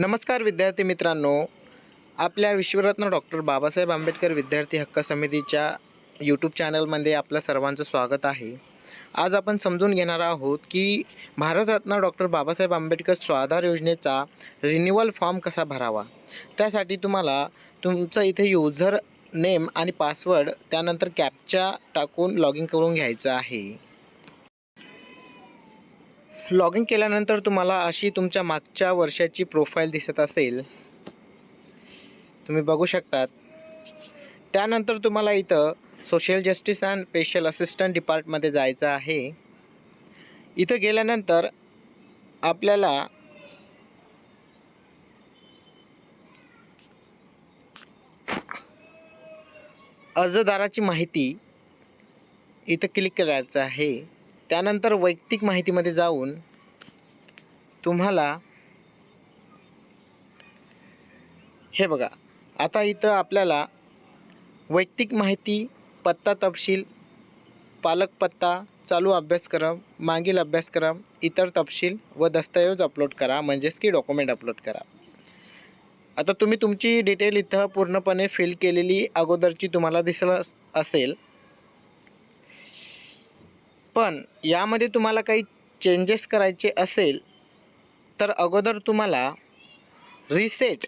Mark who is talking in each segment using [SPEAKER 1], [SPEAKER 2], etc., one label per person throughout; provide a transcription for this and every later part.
[SPEAKER 1] नमस्कार विद्यार्थी मित्रांनो. आपल्या विश्वरत्न डॉक्टर बाबासाहेब आंबेडकर विद्यार्थी हक्क समितीच्या यूट्यूब चॅनलमध्ये आपलं सर्वांचं स्वागत आहे. आज आपण समजून घेणार आहोत की भारतरत्न डॉक्टर बाबासाहेब आंबेडकर स्वाधार योजनेचा रिन्युअल फॉर्म कसा भरावा? त्यासाठी तुम्हाला तुमचं इथे युझर नेम आणि पासवर्ड त्यानंतर कॅपच्या टाकून लॉग इन करून घ्यायचं आहे. लॉग इन केल्यानंतर तुम्हाला अशी तुमच्या मागच्या वर्षाची प्रोफाईल दिसत असेल. तुम्ही बघू शकतात. त्यानंतर तुम्हाला इथं social justice and special assistant डिपार्टमध्ये जायचं आहे. इथं गेल्यानंतर आपल्याला अर्जदाराची माहिती इथं क्लिक करायचं आहे. त्यानंतर वैयक्तिक माहितीमध्ये जाऊन तुम्हाला हे बघा आता इथं आपल्याला वैयक्तिक माहिती पत्ता तपशील पालक पत्ता चालू अभ्यासक्रम मागील अभ्यासक्रम इतर तपशील व दस्तऐवज अपलोड करा म्हणजेच की डॉक्युमेंट अपलोड करा. आता तुम्ही तुमची डिटेल इथं पूर्णपणे फिल केलेली अगोदरची तुम्हाला दिसलं असेल पण यामध्ये तुम्हाला काही चेंजेस करायचे असेल तर अगोदर तुम्हाला रिसेट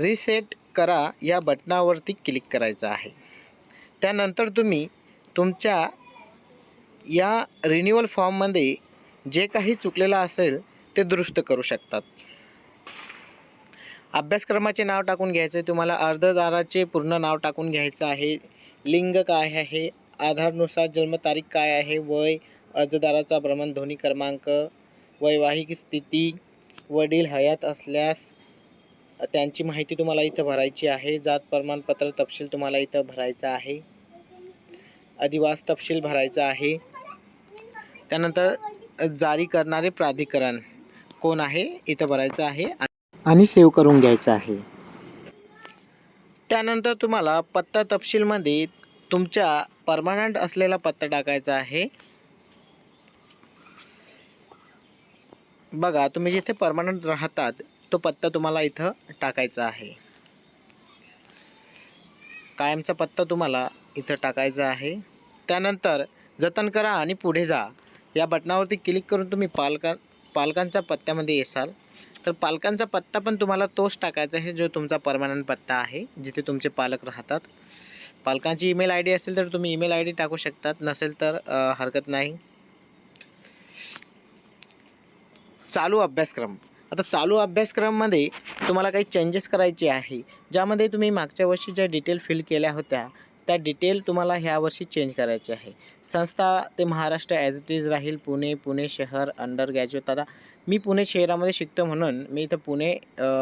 [SPEAKER 1] रिसेट करा या बटनावरती क्लिक करायचं आहे. त्यानंतर तुम्ही तुमच्या या रिन्युअल फॉर्ममध्ये जे काही चुकलेलं असेल ते दुरुस्त करू शकतात. अभ्यासक्रमाचे नाव टाकून घ्यायचं आहे तुम्हाला अर्धदाराचे पूर्ण नाव टाकून घ्यायचं आहे लिंग काय आहे आधारनुसार जन्मतारीख काय आहे? वय अर्जदाराचा भ्रमणध्वनी क्रमांक वैवाहिक स्थिती वडील हयात असल्यास त्यांची माहिती तुम्हाला इथं भरायची आहे. जात प्रमाणपत्र तपशील तुम्हाला इथं भरायचा आहे. अधिवास तपशील भरायचा आहे. त्यानंतर जारी करणारे प्राधिकरण कोण आहे? इथं भरायचं आहे आणि सेव्ह करून घ्यायचं आहे. त्यानंतर तुम्हाला पत्ता तपशीलमध्ये तुमच्या परमानंट असलेला पत्ता टाकायचा आहे. बघा तुम्ही जिथे परमानंट राहतात तो पत्ता तुम्हाला इथं टाकायचा आहे. कायमचा पत्ता तुम्हाला इथं टाकायचा आहे. त्यानंतर जतन करा आणि पुढे जा. या बटनावरती क्लिक करून तुम्ही पालका पालकांच्या पत्त्यामध्ये येसाल. तर पालकांचा पत्ता पण तुम्हाला तोच टाकायचा आहे जो तुमचा परमानंट पत्ता आहे जिथे तुमचे पालक राहतात. पालकांची ईमेल आय डी असेल तर तुम्ही ईमेल आय डी टाकू शकतात. नसेल तर हरकत नाही. चालू अभ्यासक्रम. आता चालू अभ्यासक्रममध्ये तुम्हाला काही चेंजेस करायचे आहे. ज्यामध्ये तुम्ही मागच्या वर्षी ज्या डिटेल फिल केल्या होत्या त्या डिटेल तुम्हाला ह्या वर्षी चेंज करायची आहे. संस्था ते महाराष्ट्र ॲज इट इज राहील. पुणे पुणे शहर अंडर ग्रॅज्युएट आता मी पुणे शहरामध्ये शिकतो म्हणून मी इथं पुणे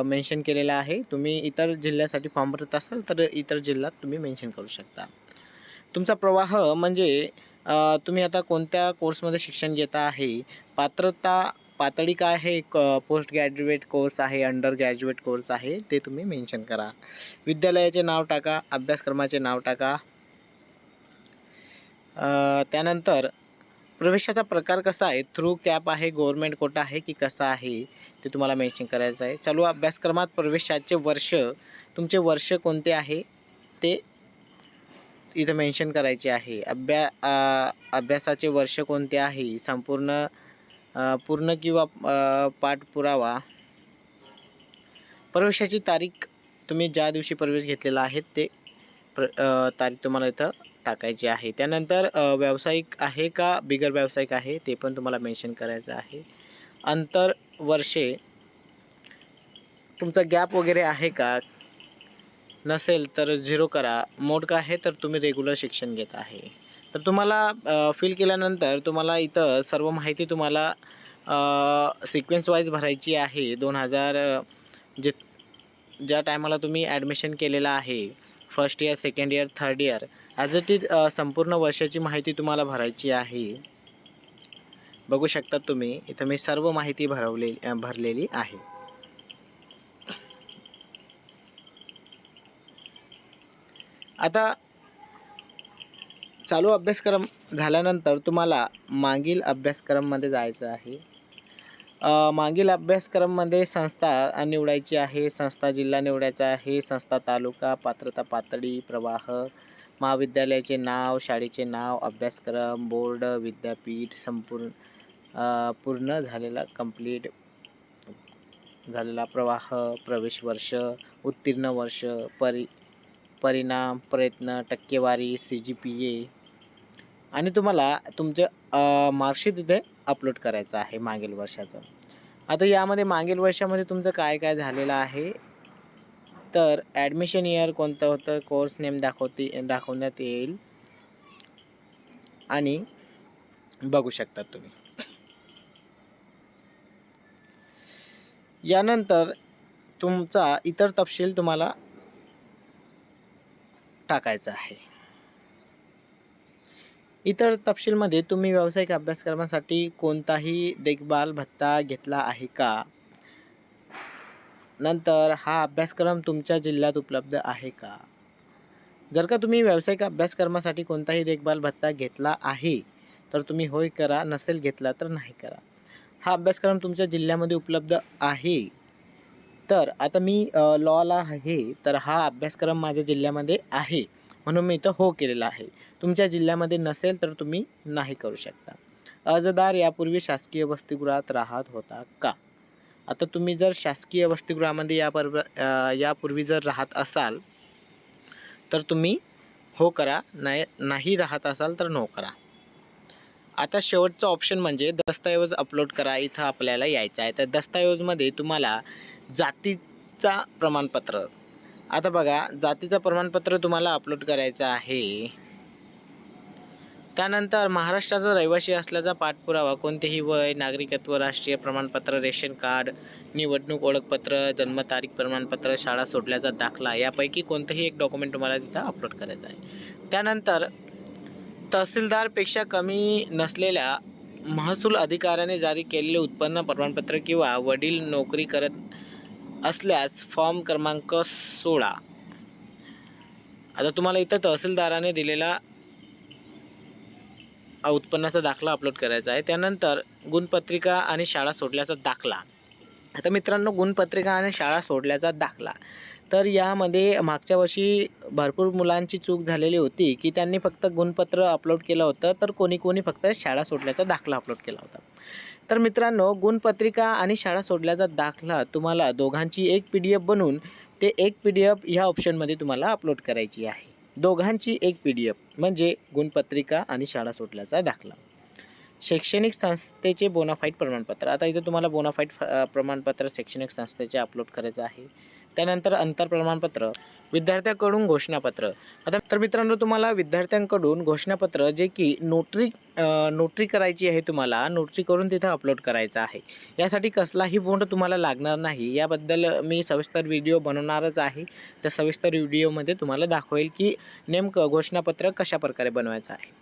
[SPEAKER 1] मेन्शन केलेलं आहे. तुम्ही इतर जिल्ह्यासाठी फॉर्म भरत असाल तर इतर जिल्ह्यात तुम्ही मेन्शन करू शकता. तुमचा प्रवाह म्हणजे तुम्ही आता कोणत्या कोर्समध्ये शिक्षण घेता आहे? पात्रता पातळी काय आहे? क पोस्ट ग्रॅज्युएट कोर्स आहे अंडर ग्रॅज्युएट कोर्स आहे ते तुम्ही मेन्शन करा. विद्यालयाचे नाव टाका अभ्यासक्रमाचे नाव टाका. त्यानंतर प्रवेशाचा प्रकार कसा आहे? थ्रू कॅप आहे गव्हर्मेंट कोटा आहे की कसा आहे? ते तुम्हाला मेन्शन करायचं आहे. चालू अभ्यासक्रमात प्रवेशाचे वर्ष तुमचे वर्ष कोणते आहे? ते इथं मेन्शन करायचे आहे. अभ्या अभ्यासाचे वर्ष कोणते आहे? संपूर्ण पूर्ण किंवा पाठपुरावा. प्रवेशाची तारीख तुम्ही ज्या दिवशी प्रवेश घेतलेला आहे ते प्र तारीख तुम्हाला इथं टाकायची आहे. त्यानंतर व्यावसायिक आहे का बिगर व्यावसायिक आहे ते पण तुम्हाला मेन्शन करायचं आहे. अंतर वर्षे तुमचा गॅप वगैरे आहे का? नसेल तर झिरो करा. मोड का आहे तर तुम्ही रेग्युलर शिक्षण घेत आहे. तर तुम्हाला फिल केल्यानंतर तुम्हाला इथं सर्व माहिती तुम्हाला सिक्वेन्स वाईज भरायची आहे. दोन हजार जे ज्या टायमाला तुम्ही ॲडमिशन केलेलं आहे first year second year third year as it is संपूर्ण वर्षाची माहिती तुम्हाला भरायची आहे. बघू शकता तुम्ही इथं मी सर्व माहिती भरवले भरलेली आहे. आता चालू अभ्यासक्रम झाल्यानंतर तुम्हाला मागील अभ्यासक्रममध्ये जायचं आहे. मागील अभ्यासक्रममध्ये संस्था निवडायची आहे संस्था जिल्हा निवडायचा आहे संस्था तालुका पात्रता पातळी प्रवाह महाविद्यालयाचे नाव शाळेचे नाव अभ्यासक्रम बोर्ड विद्यापीठ संपूर्ण पूर्ण झालेला कंप्लीट झालेला प्रवाह प्रवेश वर्ष उत्तीर्ण वर्ष परि परिणाम प्रयत्न टक्केवारी सी जी पी ए आणि तुम्हाला तुमचं मार्कशीट इथे अपलोड करायचं आहे मागील वर्षाचं. आता यामध्ये मागील वर्षामध्ये तुमचं काय काय झालेलं आहे? तर ॲडमिशन इयर कोणतं होतं? कोर्स नेम दाखवते दाखवण्यात येईल. आणि बघू शकता तुम्ही. यानंतर तुमचा इतर तपशील तुम्हाला टाकायचा आहे. इतर तपशीलमध्ये तुम्ही व्यावसायिक अभ्यासक्रमासाठी कोणताही देखभाल भत्ता घेतला आहे का? नंतर हा अभ्यासक्रम तुमच्या जिल्ह्यात उपलब्ध आहे का? जर का तुम्ही व्यावसायिक अभ्यासक्रमासाठी कोणताही देखभाल भत्ता घेतला आहे तर तुम्ही होय करा नसेल घेतला तर नाही करा. हा अभ्यासक्रम तुमच्या जिल्ह्यामध्ये उपलब्ध आहे. तर आता मी लॉला आहे तर हा अभ्यासक्रम माझ्या जिल्ह्यामध्ये आहे. म्हणून मी इथं हो केलेला आहे. तुमच्या जिल्ह्यामध्ये नसेल तर तुम्ही नाही करू शकता. अर्जदार यापूर्वी शासकीय वसतिगृहात राहत होता का? आता तुम्ही जर शासकीय वसतिगृहामध्ये पर यापूर्वी जर राहत असाल तर तुम्ही हो करा नाही नाही राहत असाल तर नो करा. आता शेवटचं ऑप्शन म्हणजे दस्तऐवज अपलोड करा इथं आपल्याला यायचं आहे. तर दस्तऐवजमध्ये तुम्हाला जातीचा प्रमाणपत्र आता बघा जातीचं प्रमाणपत्र तुम्हाला अपलोड करायचं आहे. त्यानंतर महाराष्ट्राचा रहिवासी असल्याचा पाठपुरावा कोणतेही वय नागरिकत्व राष्ट्रीय प्रमाणपत्र रेशन कार्ड निवडणूक ओळखपत्र जन्मतारीख प्रमाणपत्र शाळा सोडल्याचा दाखला यापैकी कोणतंही एक डॉक्युमेंट तुम्हाला तिथं अपलोड करायचं आहे. त्यानंतर तहसीलदारपेक्षा कमी नसलेल्या महसूल अधिकाऱ्याने जारी केलेले उत्पन्न प्रमाणपत्र किंवा वडील नोकरी करत असल्यास फॉर्म क्रमांक सोळा. आता तुम्हाला इथं तहसीलदाराने दिलेला उत्पन्नाचा दाखला अपलोड करायचा आहे. त्यानंतर गुणपत्रिका आणि शाळा सोडल्याचा दाखला. आता मित्रांनो गुणपत्रिका आणि शाळा सोडल्याचा दाखला. तर यामध्ये मागच्या वर्षी भरपूर मुलांची चूक झालेली होती की त्यांनी फक्त गुणपत्र अपलोड केलं होतं तर कोणी कोणी फक्त शाळा सोडल्याचा दाखला अपलोड केला होता. तर मित्रांनो गुणपत्रिका आणि शाळा सोडल्याचा दाखला तुम्हाला दोघांची एक पी डी एफ बनवून ते एक पी डी एफ ह्या ऑप्शनमध्ये तुम्हाला अपलोड करायची आहे. दोघांची एक पी डी एफ म्हणजे गुणपत्रिका आणि शाळा सोडल्याचा दाखला. शैक्षणिक संस्थेचे बोनाफाईट प्रमाणपत्र. आता इथं तुम्हाला बोनाफाईट प्रमाणपत्र शैक्षणिक संस्थेचे अपलोड करायचं आहे. त्यानंतर अंतर प्रमाणपत्र विद्यार्थ्याकडून घोषणापत्र. आता तर मित्रांनो तुम्हाला विद्यार्थ्यांकडून घोषणापत्र जे की नोटरी नोटरी करायची आहे तुम्हाला नोटरी करून तिथं अपलोड करायचं आहे. यासाठी कसलाही बोंड तुम्हाला लागणार नाही. याबद्दल मी सविस्तर व्हिडिओ बनवणारच आहे. त्या सविस्तर व्हिडिओमध्ये तुम्हाला दाखवेल की नेमकं घोषणापत्र कशा प्रकारे बनवायचं आहे.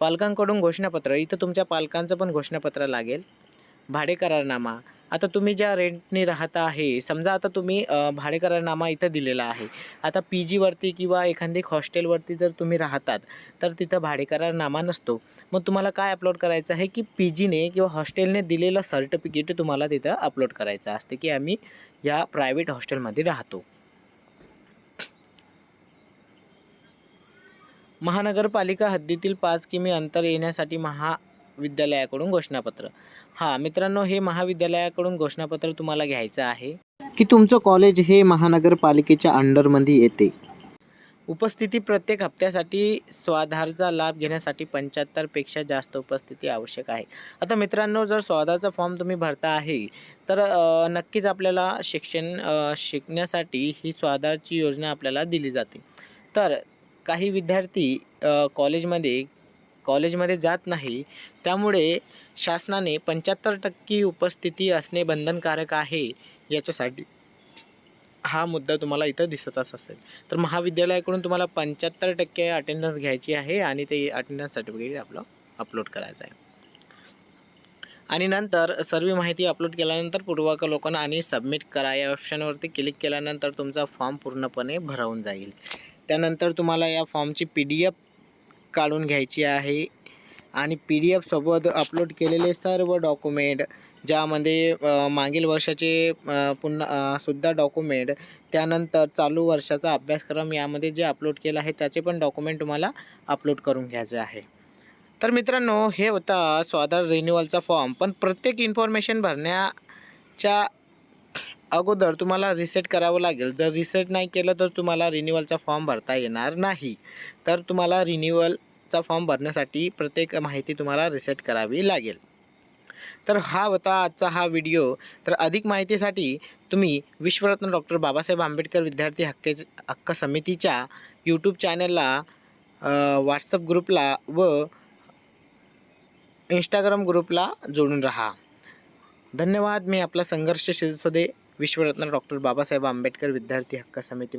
[SPEAKER 1] पालकांकडून घोषणापत्र इथं तुमच्या पालकांचं पण घोषणापत्र लागेल. भाडे करारनामा आता तुम्ही ज्या रेंटने राहता आहे समजा आता तुम्ही भाडेकरारनामा इथं दिलेला आहे. आता पी जीवरती किंवा एखादी हॉस्टेलवरती जर तुम्ही राहतात तर तिथं भाडेकरारनामा नसतो. मग तुम्हाला काय अपलोड करायचं आहे की पी जीने किंवा हॉस्टेलने दिलेलं सर्टिफिकेट तुम्हाला तिथं अपलोड करायचं असते की आम्ही या प्रायव्हेट हॉस्टेलमध्ये राहतो. महानगरपालिका हद्दीतील पाच किमी अंतर येण्यासाठी महाविद्यालयाकडून घोषणापत्र. हां मित्रांनो हे महाविद्यालयाकडून घोषणापत्र तुम्हाला घ्यायचं आहे. की तुमचं कॉलेज हे महानगरपालिकेच्या अंडरमध्ये येते. उपस्थिती प्रत्येक हप्त्यासाठी स्वाधारचा लाभ घेण्यासाठी पंच्याहत्तरपेक्षा जास्त उपस्थिती आवश्यक आहे. आता मित्रांनो जर स्वाधारचा फॉर्म तुम्ही भरता आहे तर नक्कीच आपल्याला शिक्षण शिकण्यासाठी ही स्वाधारची योजना आपल्याला दिली जाते. तर काही विद्यार्थी कॉलेजमध्ये कॉलेजमध्ये जात नाही त्यामुळे शासनाने पंच्याहत्तर टक्के उपस्थिती असणे बंधनकारक आहे याच्यासाठी. हा मुद्दा तुम्हाला इथं दिसतच असेल. तर महाविद्यालयाकडून तुम्हाला पंच्याहत्तर टक्के अटेंडन्स घ्यायची आहे आणि ते अटेंडन्स सर्टिफिकेट आपलं अपलोड करायचं आहे. आणि नंतर सर्व माहिती अपलोड केल्यानंतर पूर्वावलोकन आणि सबमिट करा. या ऑप्शनवरती क्लिक केल्यानंतर तुमचा फॉर्म पूर्णपणे भरवून जाईल. त्यानंतर तुम्हाला या फॉर्मची पी डी एफ काढून घ्यायची आहे. आणि पी डी एफसोबत अपलोड केलेले सर्व डॉक्युमेंट ज्यामध्ये मागील वर्षाचे पुन्हा सुद्धा डॉक्युमेंट त्यानंतर चालू वर्षाचा अभ्यासक्रम यामध्ये जे अपलोड केलं आहे त्याचे पण डॉक्युमेंट तुम्हाला अपलोड करून घ्यायचे आहे. तर मित्रांनो हे होता स्वाधार रिन्युअलचा फॉर्म पण प्रत्येक इन्फॉर्मेशन भरण्याच्या अगोदर तुम्हाला रिसेट करावं लागेल. जर रिसेट नाही केलं तर तुम्हाला रिन्युअलचा फॉर्म भरता येणार नाही. तर तुम्हाला चा फॉर्म भरण्यासाठी प्रत्येक माहिती तुम्हाला रिसेट करावी लागेल. तर हा होता आजचा हा व्हिडिओ तर अधिक माहितीसाठी तुम्ही विश्वरत्न डॉक्टर बाबासाहेब आंबेडकर विद्यार्थी हक्के हक्क समितीच्या यूट्यूब चॅनलला व्हॉट्सअप ग्रुपला व इंस्टाग्राम ग्रुपला जोडून राहा. धन्यवाद. मी आपला संघर्ष शिरसदे विश्वरत्न डॉक्टर बाबासाहेब आंबेडकर विद्यार्थी हक्क समिती